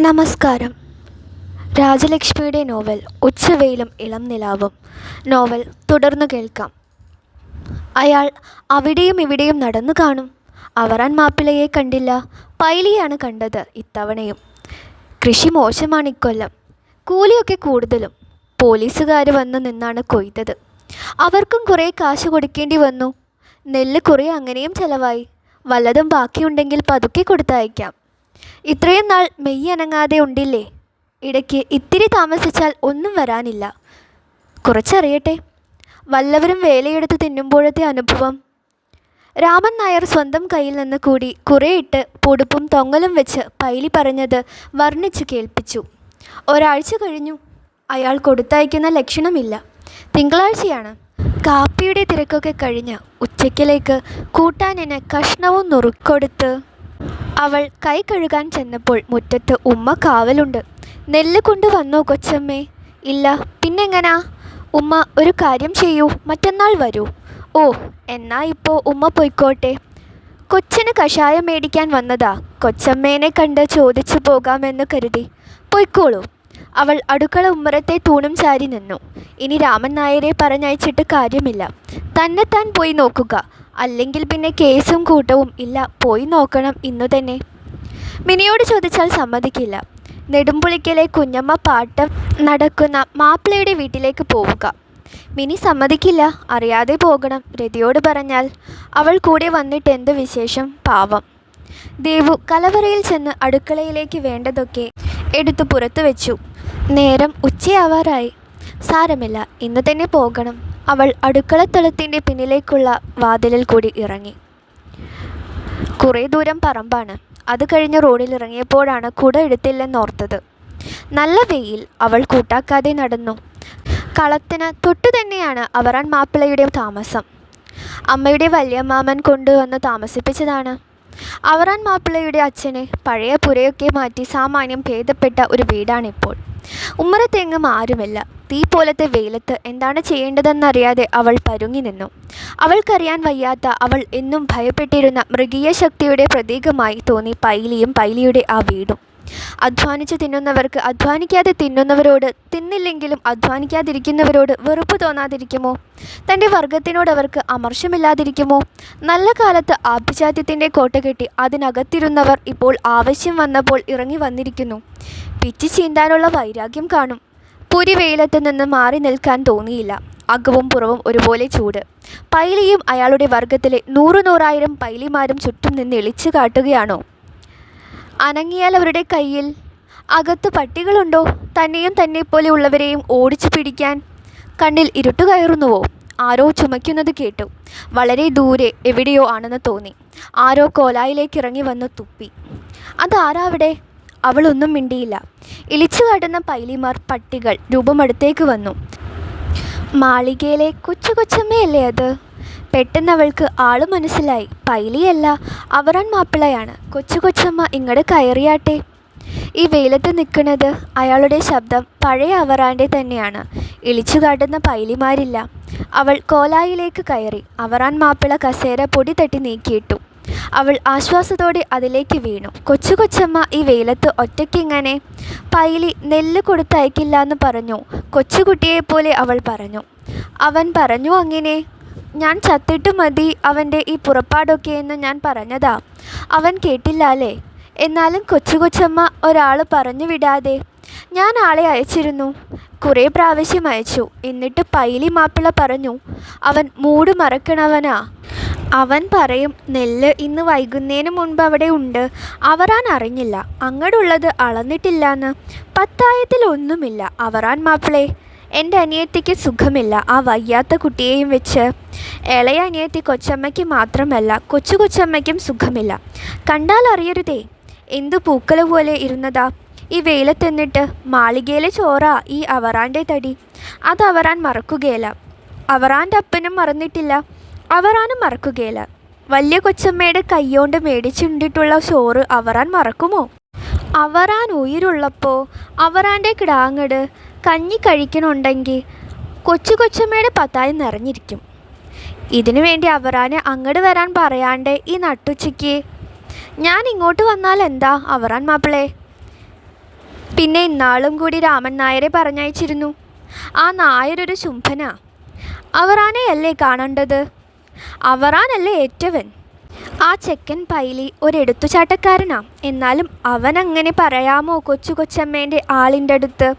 നമസ്കാരം. രാജലക്ഷ്മിയുടെ നോവൽ ഉച്ചവെയിലും ഇളം നിലാവും. നോവൽ തുടർന്നു കേൾക്കാം. അയാൾ അവിടെയും ഇവിടെയും നടന്നു കാണും. അവറാൻ മാപ്പിളയെ കണ്ടില്ല. പൈലിയാണ് കണ്ടത് ഇത്തവണയും. കൃഷി മോശമാണ് ഇക്കൊല്ലം. കൂലിയൊക്കെ കൂടുതലും. പോലീസുകാർ വന്ന് നിന്നാണ് കൊയ്തത്. അവർക്കും കുറേ കാശ് കൊടുക്കേണ്ടി വന്നു. നെല്ല് കുറേ അങ്ങനെയും ചിലവായി. വല്ലതും ബാക്കിയുണ്ടെങ്കിൽ പതുക്കെ കൊടുത്തയക്കാം. ഇത്രയും നാൾ മെയ് അനങ്ങാതെ ഉണ്ടില്ലേ? ഇടയ്ക്ക് ഇത്തിരി താമസിച്ചാൽ ഒന്നും വരാനില്ല. കുറച്ചറിയട്ടെ. വല്ലവരും വേലയെടുത്ത് തിന്നുമ്പോഴത്തെ അനുഭവം. രാമൻ നായർ സ്വന്തം കയ്യിൽ നിന്ന് കൂടി കുറേയിട്ട് പൊടുപ്പും തൊങ്ങലും വെച്ച് പൈലി പറഞ്ഞത് വർണിച്ച് കേൾപ്പിച്ചു. ഒരാഴ്ച കഴിഞ്ഞു. അയാൾ കൊടുത്തയക്കുന്ന ലക്ഷണമില്ല. തിങ്കളാഴ്ചയാണ്. കാപ്പിയുടെ തിരക്കൊക്കെ കഴിഞ്ഞ് ഉച്ചയ്ക്കിലേക്ക് കൂട്ടാനിന് കഷ്ണവും നുറുക്കൊടുത്ത് അവൾ കൈ കഴുകാൻ ചെന്നപ്പോൾ മുറ്റത്ത് ഉമ്മ കാവലുണ്ട്. നെല്ല് കൊണ്ടുവന്നോ കൊച്ചമ്മേ? ഇല്ല. പിന്നെങ്ങനാ? ഉമ്മ ഒരു കാര്യം ചെയ്യൂ. മറ്റന്നാൾ വരൂ. ഓ എന്നാ ഇപ്പോൾ ഉമ്മ പൊയ്ക്കോട്ടെ. കൊച്ചിന് കഷായം മേടിക്കാൻ വന്നതാ. കൊച്ചമ്മേനെ കണ്ട് ചോദിച്ചു പോകാമെന്ന് കരുതി. പൊയ്ക്കോളൂ. അവൾ അടുക്കള ഉമ്മറത്തെ തൂണും ചാരി നിന്നു. ഇനി രാമൻ നായരെ പറഞ്ഞയച്ചിട്ട് കാര്യമില്ല. തന്നെ താൻ പോയി നോക്കുക. അല്ലെങ്കിൽ പിന്നെ കേസും കൂട്ടവും ഇല്ല. പോയി നോക്കണം ഇന്നു തന്നെ. മിനിയോട് ചോദിച്ചാൽ സമ്മതിക്കില്ല. നെടുമ്പുളിക്കലെ കുഞ്ഞമ്മ പാട്ട് നടക്കുന്ന മാപ്പിളയുടെ വീട്ടിലേക്ക് പോവുക. മിനി സമ്മതിക്കില്ല. അറിയാതെ പോകണം. രതിയോട് പറഞ്ഞാൽ അവൾ കൂടെ വന്നിട്ട് എന്ത് വിശേഷം? പാവം. ദേവു കലവറയിൽ ചെന്ന് അടുക്കളയിലേക്ക് വേണ്ടതൊക്കെ എടുത്തു പുറത്തു വെച്ചു. നേരം ഉച്ചയാവാറായി. സാരമില്ല. ഇന്ന് തന്നെ പോകണം. അവൾ അടുക്കളത്തളത്തിന്റെ പിന്നിലേക്കുള്ള വാതിലിൽ കൂടി ഇറങ്ങി. കുറേ ദൂരം പറമ്പാണ്. അത് കഴിഞ്ഞ് റോഡിൽ ഇറങ്ങിയപ്പോഴാണ് കുട എടുത്തില്ലെന്നോർത്തത്. നല്ല വെയിൽ അവൾ കൂട്ടാക്കാതെ നടന്നു. കളത്തിന് തൊട്ടു തന്നെയാണ് അവറാൻ മാപ്പിളയുടെ താമസം. അമ്മയുടെ വല്യമ്മാമൻ കൊണ്ടുവന്ന് താമസിപ്പിച്ചതാണ്. അവറാൻ മാപ്പിളയുടെ അച്ഛന് പഴയ പുരയൊക്കെ മാറ്റി സാമാന്യം ഭേദപ്പെട്ട ഒരു വീടാണിപ്പോൾ. ഉമ്മറത്തെങ്ങും ആരുമില്ല. തീ പോലത്തെ വെയിലത്ത് എന്താണ് ചെയ്യേണ്ടതെന്നറിയാതെ അവൾ പരുങ്ങി നിന്നു. അവൾക്കറിയാൻ വയ്യാത്ത അവൾ എന്നും ഭയപ്പെട്ടിരുന്ന മൃഗീയ ശക്തിയുടെ പ്രതീകമായി തോന്നി പൈലിയും പൈലിയുടെ ആ വീടും. അധ്വാനിച്ച് തിന്നുന്നവർക്ക് അധ്വാനിക്കാതെ തിന്നുന്നവരോട് തിന്നില്ലെങ്കിലും അധ്വാനിക്കാതിരിക്കുന്നവരോട് വെറുപ്പ് തോന്നാതിരിക്കുമോ? തന്റെ വർഗത്തിനോട് അവർക്ക് അമർഷമില്ലാതിരിക്കുമോ? നല്ല കാലത്ത് ആഭിജാത്യത്തിന്റെ കോട്ട കെട്ടി അതിനകത്തിരുന്നവർ ഇപ്പോൾ ആവശ്യം വന്നപ്പോൾ ഇറങ്ങി വന്നിരിക്കുന്നു. പിച്ച് ചീന്താനുള്ള വൈരാഗ്യം കാണും. പുരി വെയിലത്ത് നിന്ന് മാറി നിൽക്കാൻ തോന്നിയില്ല. അകവും പുറവും ഒരുപോലെ ചൂട്. പൈലിയും അയാളുടെ വർഗത്തിലെ നൂറു നൂറായിരം പൈലിമാരും ചുറ്റും നിന്ന് എളിച്ചു കാട്ടുകയാണോ? അനങ്ങിയാൽ അവരുടെ കയ്യിൽ. അകത്ത് പട്ടികളുണ്ടോ? തന്നെയും തന്നെ പോലെ ഉള്ളവരെയും ഓടിച്ചു പിടിക്കാൻ. കണ്ണിൽ ഇരുട്ട് കയറുന്നുവോ? ആരോ ചുമയ്ക്കുന്നത് കേട്ടു. വളരെ ദൂരെ എവിടെയോ ആണെന്ന് തോന്നി. ആരോ കോലായിലേക്ക് ഇറങ്ങി വന്ന് തുപ്പി. അതാരാവിടെ അവളൊന്നും മിണ്ടിയില്ല. ഇളിച്ചു കാട്ടുന്ന പൈലിമാർ പട്ടികൾ രൂപമടുത്തേക്ക് വന്നു. മാളികയിലെ കൊച്ചു കൊച്ചമ്മയല്ലേ അത്? പെട്ടെന്ന് അവൾക്ക് ആൾ മനസ്സിലായി. പൈലിയല്ല അവറാൻ മാപ്പിളയാണ്. കൊച്ചു കൊച്ചമ്മ ഇങ്ങോട്ട് കയറിയാട്ടെ. ഈ വെയിലത്ത് നിൽക്കുന്നത് അയാളുടെ ശബ്ദം പഴയ അവറാന്റെ തന്നെയാണ്. ഇളിച്ചു കാട്ടുന്ന പൈലിമാരില്ല. അവൾ കോലായിലേക്ക് കയറി. അവറാൻ മാപ്പിള കസേര പൊടി തട്ടി നീക്കിയിട്ടു. അവൾ ആശ്വാസത്തോടെ അതിലേക്ക് വീണു. കൊച്ചു കൊച്ചമ്മ ഈ വെയിലത്ത് ഒറ്റയ്ക്കിങ്ങനെ പൈലി നെല്ല് കൊടുത്തയക്കില്ല എന്ന് പറഞ്ഞു കൊച്ചുകുട്ടിയെപ്പോലെ അവൾ പറഞ്ഞു. അവൻ പറഞ്ഞു അങ്ങനെ. ഞാൻ ചത്തിട്ട് മതി അവന്റെ ഈ പുറപ്പാടൊക്കെ എന്ന് ഞാൻ പറഞ്ഞതാ. അവൻ കേട്ടില്ല അല്ലേ? എന്നാലും കൊച്ചു കൊച്ചമ്മ ഒരാൾ പറഞ്ഞു വിടാതെ ഞാൻ ആളെ അയച്ചിരുന്നു. കുറേ പ്രാവശ്യം അയച്ചു. എന്നിട്ട് പൈലി മാപ്പിള പറഞ്ഞു അവൻ മൂട് മറക്കണവനാ. അവൻ പറയും നെല്ല് ഇന്ന് വൈകുന്നതിന് മുൻപ് അവിടെ ഉണ്ട്. അവറാൻ അറിഞ്ഞില്ല. അങ്ങടുള്ളത് അളന്നിട്ടില്ലാന്ന്. പത്തായത്തിൽ ഒന്നുമില്ല. അവറാൻ മാപ്പിളെ. എന്റെ അനിയത്തിക്ക് സുഖമില്ല. ആ വയ്യാത്ത കുട്ടിയെയും വെച്ച് ഇളയ അനിയത്തി കൊച്ചമ്മയ്ക്ക് മാത്രമല്ല കൊച്ചു കൊച്ചമ്മയ്ക്കും സുഖമില്ല. കണ്ടാൽ അറിയരുതേ. എന്തു പൂക്കള പോലെ ഇരുന്നതാ. ഈ വെയിലത്തെന്നിട്ട് മാളികയിലെ ചോറ ഈ അവറാന്റെ തടി. അത് അവറാൻ മറക്കുകയില്ല. അവറാന്റെ അപ്പനും മറന്നിട്ടില്ല. അവറാനും മറക്കുകയില്ല. വലിയ കൊച്ചമ്മയുടെ കൈയോണ്ട് മേടിച്ചുണ്ടിട്ടുള്ള ചോറ് അവറാൻ മറക്കുമോ? അവറാൻ ഉயிருള്ളപ്പോൾ അവറാന്റെ കിടാങ്ങട് കഞ്ഞി കഴിക്കണുണ്ടെങ്കിൽ കൊച്ചു കൊച്ചമ്മയുടെ പത്തായി നിറഞ്ഞിരിക്കും. ഇതിനു വേണ്ടി അവറാനെ അങ്ങോട്ട് വരാൻ പറയാണ്ട് ഈ നട്ടുച്ചയ്ക്ക് ഞാൻ ഇങ്ങോട്ട് വന്നാൽ എന്താ അവറാൻ മാപ്പിളേ? പിന്നെ ഇന്നാളും കൂടി രാമൻ നായരെ പറഞ്ഞയച്ചിരുന്നു. ആ നായരൊരു ശുംഭനാ. അവറാനെയല്ലേ കാണേണ്ടത്? അവറാനല്ലേ ഏറ്റവൻ? ആ ചെക്കൻ പൈലി ഒരെടുത്തുചാട്ടക്കാരനാ എന്നാലും അവൻ അങ്ങനെ പറയാമോ കൊച്ചു കൊച്ചമ്മേന്റെ ആളിന്റെ അടുത്ത്?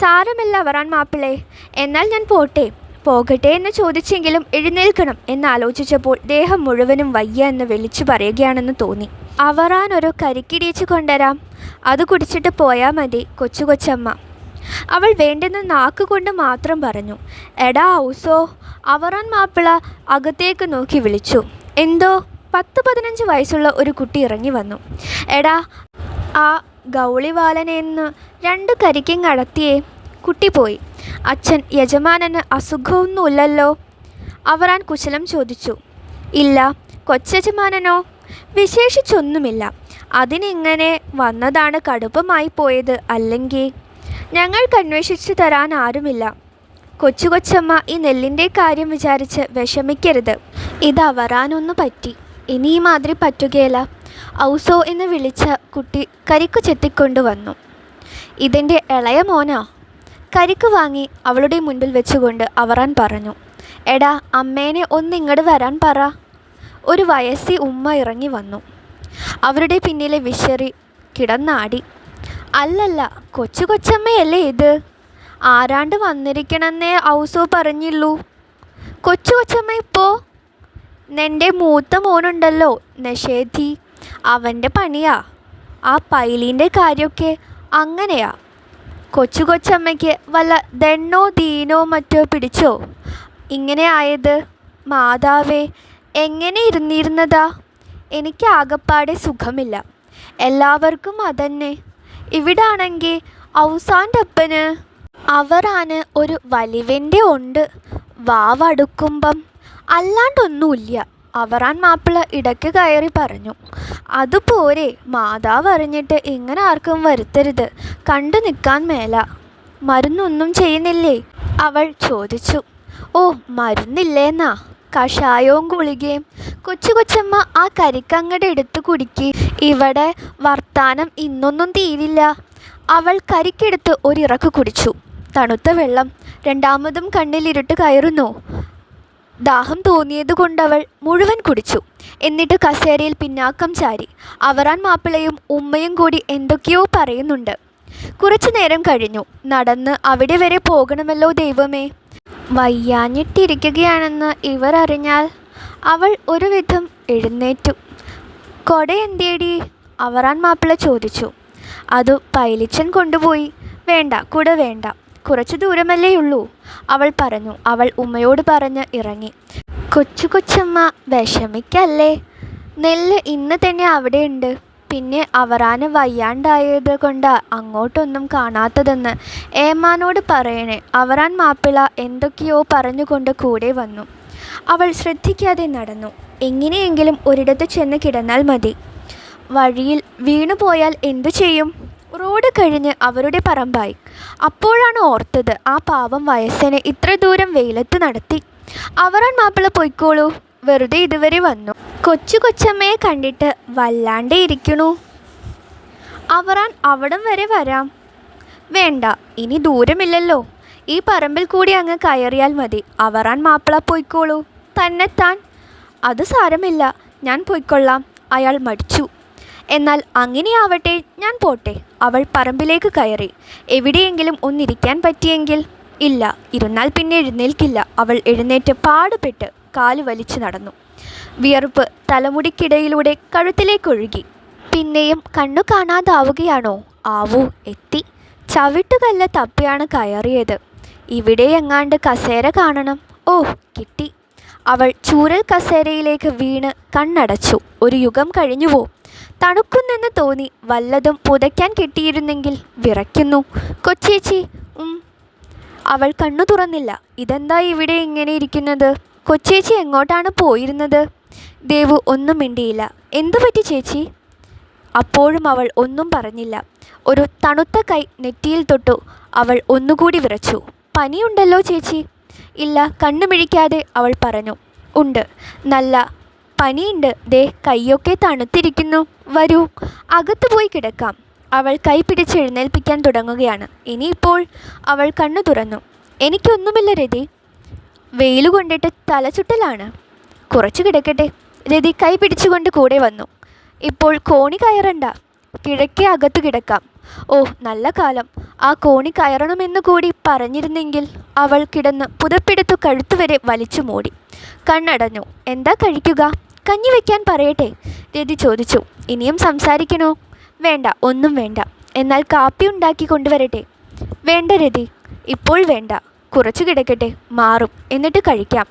സാരമില്ല വരാൻ മാപ്പിളേ. എന്നാൽ ഞാൻ പോട്ടെ. പോകട്ടെ എന്ന് ചോദിച്ചെങ്കിലും എഴുന്നേൽക്കണം എന്നാലോചിച്ചപ്പോൾ ദേഹം മുഴുവനും വയ്യ എന്ന് വിളിച്ചു പറയുകയാണെന്ന് തോന്നി. അവറാൻ ഒരു കരിക്കിടിയിച്ച് കൊണ്ടുവരാം. അത് കുടിച്ചിട്ട് പോയാൽ മതി കൊച്ചു കൊച്ചമ്മ. അവൾ വേണ്ടെന്ന് നാക്കുകൊണ്ട് മാത്രം പറഞ്ഞു. എടാ ഔസോ അവറാൻ മാപ്പിള അകത്തേക്ക് നോക്കി വിളിച്ചു. എന്തോ പത്ത് പതിനഞ്ച് വയസ്സുള്ള ഒരു കുട്ടി ഇറങ്ങി വന്നു. എടാ ആ ഗൗളിവാലനെന്ന് രണ്ടു കരിക്കും കടത്തിയേ കുട്ടി പോയി. അച്ഛൻ യജമാനന് അസുഖമൊന്നുമില്ലല്ലോ. അവറാൻ കുശലം ചോദിച്ചു. ഇല്ല കൊച്ചയജമാനനോ? വിശേഷിച്ചൊന്നുമില്ല. അതിനിങ്ങനെ വന്നതാണ് കടുപ്പമായി പോയത് അല്ലെങ്കിൽ ഞങ്ങൾക്ക് അന്വേഷിച്ചു തരാൻ ആരുമില്ല. കൊച്ചു കൊച്ചമ്മ ഈ നെല്ലിന്റെ കാര്യം വിചാരിച്ച് വിഷമിക്കരുത്. ഇത് അവറാനൊന്നു പറ്റി. ഇനി ഈ മാതിരി പറ്റുകയില്ല ഔസോ എന്ന് വിളിച്ച കുട്ടി കരിക്കു ചെത്തിക്കൊണ്ട് വന്നു. ഇതെന്റെ ഇളയ മോനാ. കരിക്ക് വാങ്ങി അവളുടെ മുൻപിൽ വെച്ചുകൊണ്ട് അവറാൻ പറഞ്ഞു. എടാ അമ്മേനെ ഒന്ന് ഇങ്ങോട്ട് വരാൻ പറ. ഒരു വയസ്സി ഉമ്മ ഇറങ്ങി വന്നു. അവരുടെ പിന്നിലെ വിശറി കിടന്നാടി. അല്ലല്ല കൊച്ചു കൊച്ചമ്മയല്ലേ ഇത്? ആരാണ്ട് വന്നിരിക്കണമെന്നേ ഔസോ പറഞ്ഞുള്ളൂ കൊച്ചു കൊച്ചമ്മ ഇപ്പോൾ നിന്റെ മൂത്ത മോനുണ്ടല്ലോ നഷേധി അവന്റെ പണിയാ. ആ പൈലീന്റെ കാര്യമൊക്കെ അങ്ങനെയാ. കൊച്ചു കൊച്ചമ്മയ്ക്ക് വല്ല ദണ്ണോ ദീനോ മറ്റോ പിടിച്ചോ? ഇങ്ങനെ ആയത് മാതാവേ എങ്ങനെ ഇരുന്നിരുന്നതാ? എനിക്ക് ആകപ്പാടെ സുഖമില്ല. എല്ലാവർക്കും അതന്നെ. ഇവിടാണെങ്കിൽ ഔസാന്റെ അപ്പന് അവരാണ് ഒരു വലിവന്റെ ഉണ്ട്. വാവടുക്കുമ്പം അല്ലാണ്ടൊന്നുമില്ല. അവറാൻ മാപ്പിള ഇടയ്ക്ക് കയറി പറഞ്ഞു അതുപോരെ മാതാവ് അറിഞ്ഞിട്ട് ഇങ്ങനെ ആർക്കും വരുത്തരുത് കണ്ടു നിൽക്കാൻ മേല. മരുന്നൊന്നും ചെയ്യുന്നില്ലേ? അവൾ ചോദിച്ചു ഓ മരുന്നില്ലേന്നാ? കഷായവും ഗുളികയും. കൊച്ചു കൊച്ചമ്മ ആ കരിക്കങ്ങടെ എടുത്തു കുടിക്ക്. ഇവിടെ വർത്താനം ഇന്നൊന്നും തീരില്ല. അവൾ കരിക്കെടുത്ത് ഒരിറക്ക് കുടിച്ചു. തണുത്ത വെള്ളം രണ്ടാമതും കണ്ണിലിരുട്ട് കയറുന്നു. ദാഹം തോന്നിയത് അവൾ മുഴുവൻ കുടിച്ചു. എന്നിട്ട് കസേരയിൽ പിന്നാക്കം ചാരി. അവറാൻ മാപ്പിളയും ഉമ്മയും കൂടി എന്തൊക്കെയോ പറയുന്നുണ്ട്. കുറച്ചു നേരം കഴിഞ്ഞു. നടന്ന് അവിടെ വരെ പോകണമല്ലോ ദൈവമേ. വയ്യാഞ്ഞിട്ടിരിക്കുകയാണെന്ന് ഇവർ അറിഞ്ഞാൽ അവൾ ഒരുവിധം എഴുന്നേറ്റു. കൊട എന്തേടി അവറാൻ മാപ്പിള ചോദിച്ചു. അതു പൈലിച്ചൻ കൊണ്ടുപോയി. വേണ്ട കുട വേണ്ട. കുറച്ചു ദൂരമല്ലേ ഉള്ളൂ. അവൾ പറഞ്ഞു അവൾ ഉമ്മയോട് പറഞ്ഞ് ഇറങ്ങി. കൊച്ചു കൊച്ചമ്മ വിഷമിക്കല്ലേ? നെല്ല് ഇന്ന് തന്നെ അവിടെയുണ്ട്. പിന്നെ അവറാന് വയ്യാണ്ടായത് കൊണ്ട് അങ്ങോട്ടൊന്നും കാണാത്തതെന്ന് ഏമാനോട് പറയണേ. അവറാൻ മാപ്പിള എന്തൊക്കെയോ പറഞ്ഞുകൊണ്ട് കൂടെ വന്നു. അവൾ ശ്രദ്ധിക്കാതെ നടന്നു. എങ്ങനെയെങ്കിലും ഒരിടത്ത് ചെന്ന് കിടന്നാൽ മതി. വഴിയിൽ വീണുപോയാൽ എന്തു ചെയ്യും? റോഡ് കഴിഞ്ഞ് അവരുടെ പറമ്പായി. അപ്പോഴാണ് ഓർത്തത് ആ പാവം വയസ്സനെ ഇത്ര ദൂരം വെയിലത്ത് നടത്തി. അവറാൻ മാപ്പിള പൊയ്ക്കോളൂ. വെറുതെ ഇതുവരെ വന്നു. കൊച്ചു കൊച്ചമ്മയെ കണ്ടിട്ട് വല്ലാണ്ടേ ഇരിക്കണു. അവറാൻ അവിടം വരെ വരാം. വേണ്ട ഇനി ദൂരമില്ലല്ലോ. ഈ പറമ്പിൽ കൂടി അങ്ങ് കയറിയാൽ മതി. അവറാൻ മാപ്പിള പൊയ്ക്കോളൂ. തന്നെത്താൻ. അത് സാരമില്ല. ഞാൻ പൊയ്ക്കൊള്ളാം. അയാൾ മടിച്ചു. എന്നാൽ അങ്ങനെയാവട്ടെ ഞാൻ പോട്ടെ. അവൾ പറമ്പിലേക്ക് കയറി. എവിടെയെങ്കിലും ഒന്നിരിക്കാൻ പറ്റിയെങ്കിൽ? ഇല്ല. ഇരുന്നാൽ പിന്നെ എഴുന്നേൽക്കില്ല. അവൾ എഴുന്നേറ്റ് പാടുപെട്ട് കാൽ വലിച്ചു നടന്നു. വിയർപ്പ് തലമുടിക്കിടയിലൂടെ കഴുത്തിലേക്കൊഴുകി പിന്നെയും കണ്ണു കാണാതാവുകയാണോ? ആവൂ എത്തി. ചവിട്ടുകല്ല തപ്പിയാണ് കയറിയത്. ഇവിടെ എങ്ങാണ്ട് കസേര കാണണം. ഓ കിട്ടി. അവൾ ചൂരൽ കസേരയിലേക്ക് വീണ് കണ്ണടച്ചു. ഒരു യുഗം കഴിഞ്ഞുവോ? തണുക്കുന്നെന്ന് തോന്നി. വല്ലതും പുതയ്ക്കാൻ കിട്ടിയിരുന്നെങ്കിൽ വിറയ്ക്കുന്നു. കൊച്ചേച്ചി അവൾ കണ്ണു തുറന്നില്ല. ഇതെന്താ ഇവിടെ ഇങ്ങനെ ഇരിക്കുന്നത്? കൊച്ചേച്ചി എങ്ങോട്ടാണ് പോയിരുന്നത്? ദേവു ഒന്നും മിണ്ടിയില്ല. എന്തു പറ്റി ചേച്ചി? അപ്പോഴും അവൾ ഒന്നും പറഞ്ഞില്ല. ഒരു തണുത്ത കൈ നെറ്റിയിൽ തൊട്ടു. അവൾ ഒന്നുകൂടി വിറച്ചു. പനിയുണ്ടല്ലോ ചേച്ചി. ഇല്ല കണ്ണുമിഴിക്കാതെ അവൾ പറഞ്ഞു. ഉണ്ട്. നല്ല പനിയുണ്ട്. ദേ കൈയൊക്കെ തണുത്തിരിക്കുന്നു. വരൂ അകത്തു പോയി കിടക്കാം. അവൾ കൈ പിടിച്ച് എഴുന്നേൽപ്പിക്കാൻ തുടങ്ങുകയാണ്. ഇനിയിപ്പോൾ അവൾ കണ്ണു തുറന്നു. എനിക്കൊന്നുമില്ല രതി. വെയിൽ കൊണ്ടിട്ട് തലചുട്ടലാണ്. കുറച്ച് കിടക്കട്ടെ. രതി കൈ പിടിച്ചുകൊണ്ട് കൂടെ വന്നു. ഇപ്പോൾ കോണി കയറണ്ട. കിഴക്കേ അകത്തു കിടക്കാം. ഓ നല്ല കാലം. ആ കോണി കയറണമെന്ന് കൂടി പറഞ്ഞിരുന്നെങ്കിൽ അവൾ കിടന്ന് പുതപ്പെടുത്തു കഴുത്തുവരെ വലിച്ചു മൂടി. കണ്ണടഞ്ഞു. എന്താ കഴിക്കുക? കഞ്ഞി വെക്കാൻ പറയട്ടെ? രതി ചോദിച്ചു. ഇനിയും സംസാരിക്കണോ? വേണ്ട ഒന്നും വേണ്ട. എന്നാൽ കാപ്പി ഉണ്ടാക്കി കൊണ്ടുവരട്ടെ? വേണ്ട രതി. ഇപ്പോൾ വേണ്ട. കുറച്ച് കിടക്കട്ടെ. മാറും. എന്നിട്ട് കഴിക്കാം.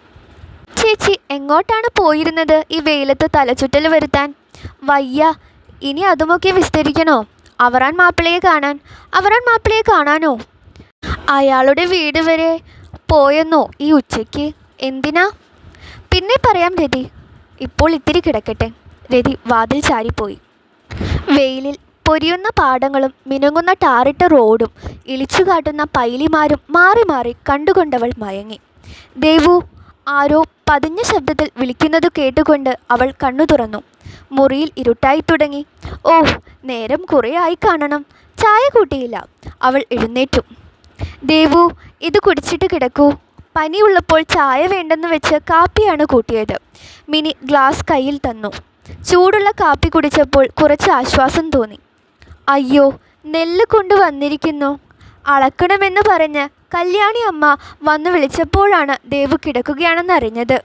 ചേച്ചി എങ്ങോട്ടാണ് പോയിരുന്നത് ഈ വെയിലത്ത് തലചുറ്റൽ വരുത്താൻ? വയ്യ ഇനി അതുമൊക്കെ വിസ്തരിക്കണോ? അവറാൻ മാപ്പിളയെ കാണാൻ. അവറാൻ മാപ്പിളയെ കാണാനോ? അയാളുടെ വീട് വരെ പോയെന്നോ ഈ ഉച്ചയ്ക്ക്? എന്തിനാ? പിന്നെ പറയാം രതി. ഇപ്പോൾ ഇത്തിരി കിടക്കട്ടെ. രതി വാതിൽ ചാരിപ്പോയി വെയിലിൽ പൊരിയുന്ന പാടങ്ങളും മിനുങ്ങുന്ന ടാറിട്ട റോഡും ഇളിച്ചുകാട്ടുന്ന പൈലിമാരും മാറി മാറി കണ്ടുകൊണ്ടവൾ മയങ്ങി. ദേവു ആരോ പതിഞ്ഞ ശബ്ദത്തിൽ വിളിക്കുന്നത് കേട്ടുകൊണ്ട് അവൾ കണ്ണു തുറന്നു. മുറിയിൽ ഇരുട്ടായി തുടങ്ങി. ഓ നേരം കുറേ ആയി കാണണം. ചായ കൂട്ടിയില്ല. അവൾ എഴുന്നേറ്റു. ദേവു ഇത് കുടിച്ചിട്ട് കിടക്കൂ. പനിയുള്ളപ്പോൾ ചായ വേണ്ടെന്ന് വെച്ച് കാപ്പിയാണ് കൂട്ടിയത്. മിനി ഗ്ലാസ് കയ്യിൽ തന്നു. ചൂടുള്ള കാപ്പി കുടിച്ചപ്പോൾ കുറച്ച് ആശ്വാസം തോന്നി. അയ്യോ നെല്ല് കൊണ്ടുവന്നിരിക്കുന്നു അളക്കണമെന്ന് പറഞ്ഞ് കല്യാണി അമ്മ വന്നു വിളിച്ചപ്പോഴാണ് ദേവു കിടക്കുകയാണെന്നറിഞ്ഞത്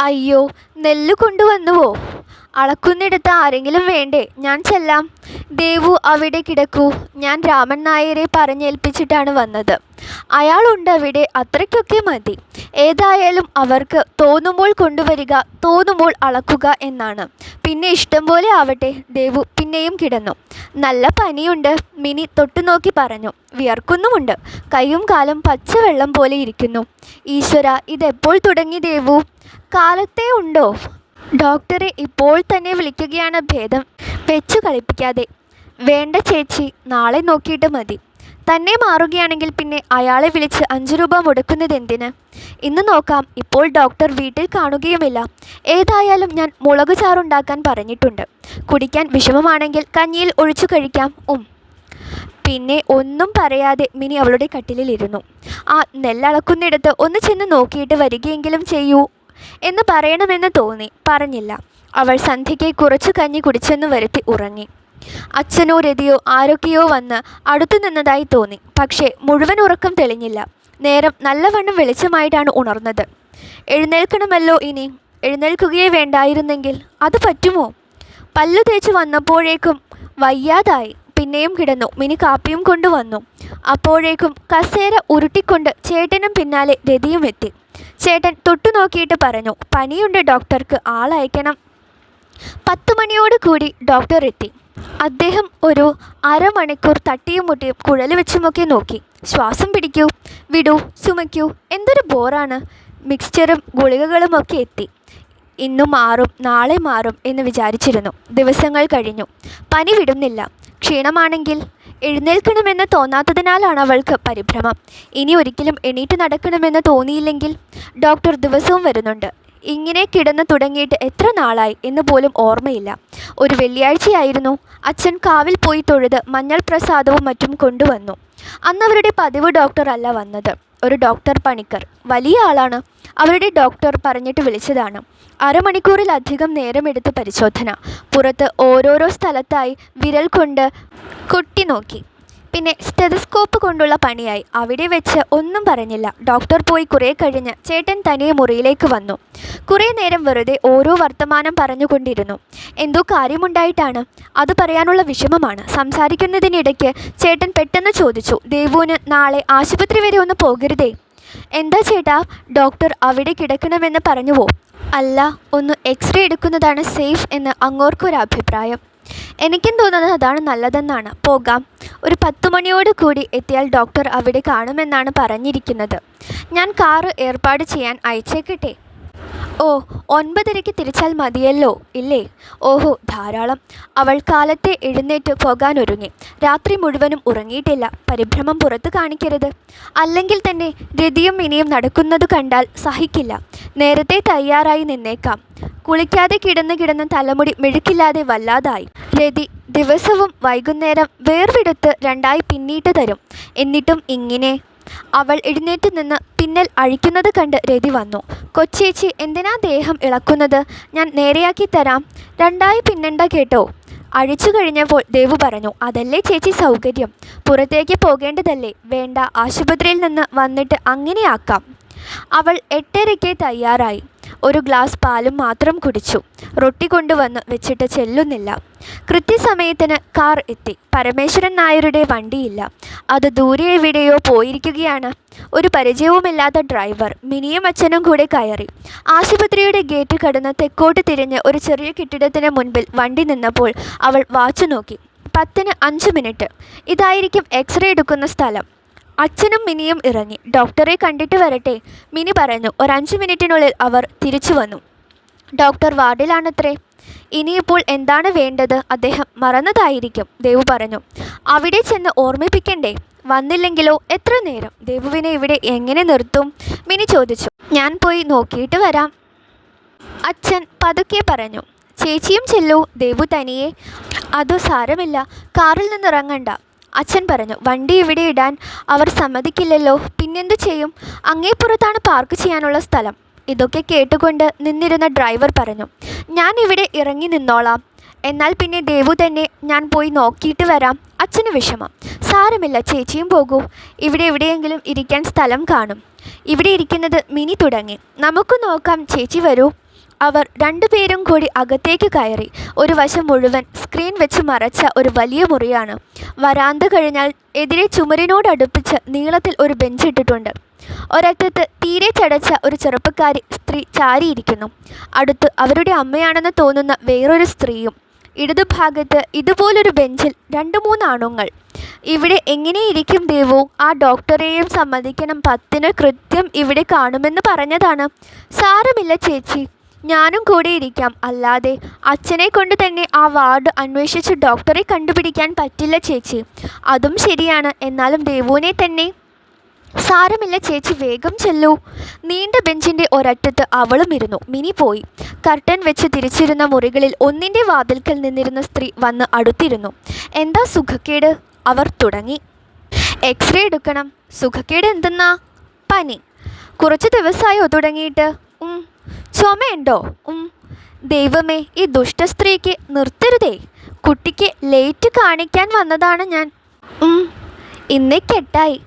അയ്യോ നെല്ല് കൊണ്ടുവന്നുവോ അളക്കുന്നിടത്ത് ആരെങ്കിലും വേണ്ടേ? ഞാൻ ചെല്ലാം. ദേവു അവിടെ കിടക്കൂ. ഞാൻ രാമൻ നായരെ പറഞ്ഞേൽപ്പിച്ചിട്ടാണ് വന്നത്. അയാളുണ്ട് അവിടെ അത്രയ്ക്കൊക്കെ മതി. ഏതായാലും അവർക്ക് തോന്നുമ്പോൾ കൊണ്ടുവരിക തോന്നുമ്പോൾ അളക്കുക എന്നാണ്. പിന്നെ ഇഷ്ടം പോലെ ആവട്ടെ ദേവു പിന്നെയും കിടന്നു. നല്ല പനിയുണ്ട് മിനി തൊട്ടുനോക്കി പറഞ്ഞു. വിയർക്കുന്നുമുണ്ട്. കൈയും കാലും പച്ചവെള്ളം പോലെ ഇരിക്കുന്നു. ഈശ്വര ഇതെപ്പോൾ തുടങ്ങി ദേവു? കാലത്തേ ഉണ്ടോ? ഡോക്ടറെ ഇപ്പോൾ തന്നെ വിളിക്കുകയാണ് ഭേദം. വെച്ചു കളിപ്പിക്കാതെ. വേണ്ട ചേച്ചി നാളെ നോക്കിയിട്ട് മതി. തന്നെ മാറുകയാണെങ്കിൽ പിന്നെ അയാളെ വിളിച്ച് അഞ്ച് രൂപ മുടക്കുന്നത് എന്തിന് ഇന്ന് നോക്കാം ഇപ്പോൾ ഡോക്ടർ വീട്ടിൽ കാണുകയുമില്ല. ഏതായാലും ഞാൻ മുളക് ചാറുണ്ടാക്കാൻ പറഞ്ഞിട്ടുണ്ട്. കുടിക്കാൻ വിഷമമാണെങ്കിൽ കഞ്ഞിയിൽ ഒഴിച്ചു കഴിക്കാം ഉം. പിന്നെ ഒന്നും പറയാതെ മിനി അവളുടെ കട്ടിലിരുന്നു ആ നെല്ലളക്കുന്നിടത്ത് ഒന്ന് ചെന്ന് നോക്കിയിട്ട് വരികയെങ്കിലും ചെയ്യൂ. എന്ന് പറയണമെന്ന് തോന്നി. പറഞ്ഞില്ല. അവൾ സന്ധ്യയ്ക്ക് കുറച്ചു കഞ്ഞി കുടിച്ചെന്ന് വരുത്തി ഉറങ്ങി. അച്ഛനോ രതിയോ ആരൊക്കെയോ വന്ന് അടുത്തു നിന്നതായി തോന്നി. പക്ഷേ മുഴുവൻ ഉറക്കം തെളിഞ്ഞില്ല. നേരം നല്ലവണ്ണം വെളിച്ചമായിട്ടാണ് ഉണർന്നത്. എഴുന്നേൽക്കണമല്ലോ ഇനി. എഴുന്നേൽക്കുകയേ വേണ്ടായിരുന്നെങ്കിൽ അത് പറ്റുമോ? പല്ലു തേച്ച് വന്നപ്പോഴേക്കും വയ്യാതായി. പിന്നെയും കിടന്നു. മിനി കാപ്പിയും കൊണ്ടുവന്നു. അപ്പോഴേക്കും കസേര ഉരുട്ടിക്കൊണ്ട് ചേട്ടനും പിന്നാലെ രതിയും എത്തി. ചേട്ടൻ തൊട്ടു നോക്കിയിട്ട് പറഞ്ഞു പനിയുണ്ട് ഡോക്ടർക്ക് ആളയക്കണം. പത്ത് മണിയോട് കൂടി ഡോക്ടർ എത്തി. അദ്ദേഹം ഒരു അരമണിക്കൂർ തട്ടിയും മുട്ടിയും കുഴൽ വെച്ചുമൊക്കെ നോക്കി. ശ്വാസം പിടിക്കൂ വിടൂ ചുമയ്ക്കൂ എന്തൊരു ബോറാണ്. മിക്സ്ചറും ഗുളികകളും ഒക്കെ എത്തി. ഇന്നു മാറും നാളെ മാറും എന്ന് വിചാരിച്ചിരുന്നു. ദിവസങ്ങൾ കഴിഞ്ഞു. പനി വിടുന്നില്ല. ക്ഷീണമാണെങ്കിൽ എഴുന്നേൽക്കണമെന്ന് തോന്നാത്തതിനാലാണ് അവൾക്ക് പരിഭ്രമം. ഇനി ഒരിക്കലും എണീറ്റ് നടക്കണമെന്ന് തോന്നിയില്ലെങ്കിൽ ഡോക്ടർ ദിവസവും വരുന്നുണ്ട്. ഇങ്ങനെ കിടന്നു തുടങ്ങിയിട്ട് എത്ര നാളായി എന്ന് പോലും ഓർമ്മയില്ല. ഒരു വെള്ളിയാഴ്ചയായിരുന്നു. അച്ഛൻ കാവിൽ പോയി തൊഴുത് മഞ്ഞൾ പ്രസാദവും മറ്റും കൊണ്ടുവന്നു. അന്നവരുടെ പതിവ് ഡോക്ടർ അല്ല വന്നത്. ഒരു ഡോക്ടർ പണിക്കർ. വലിയ ആളാണ്. അവരുടെ ഡോക്ടർ പറഞ്ഞിട്ട് വിളിച്ചതാണ്. അരമണിക്കൂറിലധികം നേരമെടുത്ത് പരിശോധന. പുറത്ത് ഓരോരോ സ്ഥലത്തായി വിരൽ കൊണ്ട് കൊട്ടി നോക്കി. പിന്നെ സ്റ്റെതസ്കോപ്പ് കൊണ്ടുള്ള പണിയായി. അവിടെ വെച്ച് ഒന്നും പറഞ്ഞില്ല. ഡോക്ടർ പോയി കുറേ കഴിഞ്ഞ് ചേട്ടൻ തനിയെ മുറിയിലേക്ക് വന്നു. കുറേ നേരം വെറുതെ ഓരോ വർത്തമാനം പറഞ്ഞുകൊണ്ടിരുന്നു. എന്തോ കാര്യമുണ്ടായിട്ടാണ്. അത് പറയാനുള്ള വിഷമമാണ്. സംസാരിക്കുന്നതിനിടയ്ക്ക് ചേട്ടൻ പെട്ടെന്ന് ചോദിച്ചു ദേവുവിന് നാളെ ആശുപത്രി വരെ ഒന്ന് പോകരുതേ? എന്താ ചേട്ടാ? ഡോക്ടർ അവിടെ കിടക്കണമെന്ന് പറഞ്ഞുവോ? അല്ല ഒന്ന് എക്സ്റേ എടുക്കുന്നതാണ് സേഫ് എന്ന് അങ്ങോർക്കൊരു അഭിപ്രായം എനിക്കും തോന്നുന്നത് അതാണ് നല്ലതെന്നാണ്. പോകാം. ഒരു പത്ത് മണിയോട് കൂടി എത്തിയാൽ ഡോക്ടർ അവിടെ കാണുമെന്നാണ് പറഞ്ഞിരിക്കുന്നത്. ഞാൻ കാറ് ഏർപ്പാട് ചെയ്യാൻ അയച്ചേക്കട്ടെ. ഓ ഒൻപതരയ്ക്ക് തിരിച്ചാൽ മതിയല്ലോ ഇല്ലേ? ഓഹോ ധാരാളം. അവൾ കാലത്തെ എഴുന്നേറ്റ് പോകാനൊരുങ്ങി. രാത്രി മുഴുവനും ഉറങ്ങിയിട്ടില്ല. പരിഭ്രമം പുറത്ത് കാണിക്കരുത്. അല്ലെങ്കിൽ തന്നെ രതിയും ഇനിയും നടക്കുന്നത് കണ്ടാൽ സഹിക്കില്ല. നേരത്തെ തയ്യാറായി നിന്നേക്കാം. കുളിക്കാതെ കിടന്ന് കിടന്ന് തലമുടി മെഴുക്കില്ലാതെ വല്ലാതായി. രതി ദിവസവും വൈകുന്നേരം വേർവിടുത്ത് രണ്ടായി പിന്നീട്ട് തരും. എന്നിട്ടും ഇങ്ങനെ അവൾ എഴുന്നേറ്റ് നിന്ന് പിന്നൽ അഴിക്കുന്നത് കണ്ട് രതി വന്നു. കൊച്ചേച്ചി എന്തിനാ ദേഹം ഇളക്കുന്നത്? ഞാൻ നേരെയാക്കി തരാം. രണ്ടായി പിന്നണ്ട കേട്ടോ. അഴിച്ചു കഴിഞ്ഞപ്പോൾ ദേവു പറഞ്ഞു അതല്ലേ ചേച്ചി സൗകര്യം? പുറത്തേക്ക് പോകേണ്ടതല്ലേ. വേണ്ട ആശുപത്രിയിൽ നിന്ന് വന്നിട്ട് അങ്ങനെയാക്കാം. അവൾ എട്ടരയ്ക്ക് തയ്യാറായി. ഒരു ഗ്ലാസ് പാലും മാത്രം കുടിച്ചു. റൊട്ടി കൊണ്ടുവന്ന് വെച്ചിട്ട് ചെല്ലുന്നില്ല. കൃത്യസമയത്തിന് കാർ എത്തി. പരമേശ്വരൻ നായരുടെ വണ്ടിയില്ല. അത് ദൂരെ എവിടെയോ പോയിരിക്കുകയാണ്. ഒരു പരിചയവുമില്ലാത്ത ഡ്രൈവർ മിനിയും അച്ഛനും കൂടെ കയറി. ആശുപത്രിയുടെ ഗേറ്റ് കടന്ന് തെക്കോട്ട് തിരിഞ്ഞ് ഒരു ചെറിയ കെട്ടിടത്തിന് മുൻപിൽ വണ്ടി നിന്നപ്പോൾ അവൾ വാച്ചു നോക്കി. പത്തിന് അഞ്ച് മിനിറ്റ്. ഇതായിരിക്കും എക്സ്റേ എടുക്കുന്ന സ്ഥലം. അച്ഛനും മിനിയും ഇറങ്ങി. ഡോക്ടറെ കണ്ടിട്ട് വരട്ടെ. മിനി പറഞ്ഞു. ഒരഞ്ച് മിനിറ്റിനുള്ളിൽ അവർ തിരിച്ചു വന്നു. ഡോക്ടർ വാർഡിലാണത്രേ. ഇനിയിപ്പോൾ എന്താണ് വേണ്ടത്? അദ്ദേഹം മറന്നതായിരിക്കും ദേവു പറഞ്ഞു. അവിടെ ചെന്ന് ഓർമ്മിപ്പിക്കണ്ടേ? വന്നില്ലെങ്കിലോ? എത്ര നേരം? ദേവുവിനെ ഇവിടെ എങ്ങനെ നിർത്തും? മിനി ചോദിച്ചു. ഞാൻ പോയി നോക്കിയിട്ട് വരാം. അച്ഛൻ പതുക്കെ പറഞ്ഞു. ചേച്ചിയും ചെല്ലൂ ദേവു തനിയെ. അതോ സാരമില്ല. കാറിൽ നിന്നിറങ്ങണ്ട. അച്ഛൻ പറഞ്ഞു വണ്ടി ഇവിടെ ഇടാൻ അവർ സമ്മതിക്കില്ലല്ലോ. പിന്നെന്തു ചെയ്യും? അങ്ങേപ്പുറത്താണ് പാർക്ക് ചെയ്യാനുള്ള സ്ഥലം. ഇതൊക്കെ കേട്ടുകൊണ്ട് നിന്നിരുന്ന ഡ്രൈവർ പറഞ്ഞു ഞാൻ ഇവിടെ ഇറങ്ങി നിന്നോളാം. എന്നാൽ പിന്നെ ദേവു തന്നെ ഞാൻ പോയി നോക്കിയിട്ട് വരാം. അച്ഛന് വിഷമം സാരമില്ല ചേച്ചിയും പോകൂ. ഇവിടെ എവിടെയെങ്കിലും ഇരിക്കാൻ സ്ഥലം കാണും. ഇവിടെ ഇരിക്കുന്നത് മിനി തുടങ്ങി. നമുക്ക് നോക്കാം ചേച്ചി വരൂ. അവർ രണ്ടുപേരും കൂടി അകത്തേക്ക് കയറി. ഒരു വശം മുഴുവൻ സ്ക്രീൻ വെച്ച് മറച്ച ഒരു വലിയ മുറിയാണ്. വരാന്ത കഴിഞ്ഞാൽ എതിരെ ചുമരിനോടടുപ്പിച്ച് നീളത്തിൽ ഒരു ബെഞ്ച് ഇട്ടിട്ടുണ്ട്. ഒരറ്റത്ത് തീരെ ചടച്ച ഒരു ചെറുപ്പക്കാരി സ്ത്രീ ചാരിയിരിക്കുന്നു. അടുത്ത് അവരുടെ അമ്മയാണെന്ന് തോന്നുന്ന വേറൊരു സ്ത്രീയും. ഇടതുഭാഗത്ത് ഇതുപോലൊരു ബെഞ്ചിൽ രണ്ട് മൂന്ന് ആണുങ്ങൾ ഇവിടെ എങ്ങനെയിരിക്കും ദേവു? ആ ഡോക്ടറെയും സമ്മതിക്കണം. പത്തിന് കൃത്യം ഇവിടെ കാണുമെന്ന് പറഞ്ഞതാണ്. സാരമില്ല ചേച്ചി. ഞാനും കൂടെ ഇരിക്കാം അല്ലാതെ അച്ഛനെ കൊണ്ട് തന്നെ ആ വാർഡ് അന്വേഷിച്ച് ഡോക്ടറെ കണ്ടുപിടിക്കാൻ പറ്റില്ല ചേച്ചി. അതും ശരിയാണ്. എന്നാലും ദേവുവിനെ തന്നെ സാരമില്ല ചേച്ചി. വേഗം ചെല്ലൂ. നീണ്ട ബെഞ്ചിന്റെ ഒരറ്റത്ത് അവളും ഇരുന്നു. മിനി പോയി. കർട്ടൻ വെച്ച് തിരിച്ചിരുന്ന മുറികളിൽ ഒന്നിന്റെ വാതിൽക്കൽ നിന്നിരുന്ന സ്ത്രീ വന്ന് അടുത്തിരുന്നു. എന്താ സുഖക്കേട്? അവർ തുടങ്ങി. എക്സ്റേ എടുക്കണം. സുഖക്കേട് എന്തെന്നാ? പനി. കുറച്ച് ദിവസമായോ തുടങ്ങിയിട്ട്. ചുമയുണ്ടോ. ദൈവമേ ഈ ദുഷ്ടസ്ത്രീക്ക് നിർത്തരുതേ. കുട്ടിക്ക് ലേറ്റ് കാണിക്കാൻ വന്നതാണ് ഞാൻ. ഇന്നേ കെട്ടായി.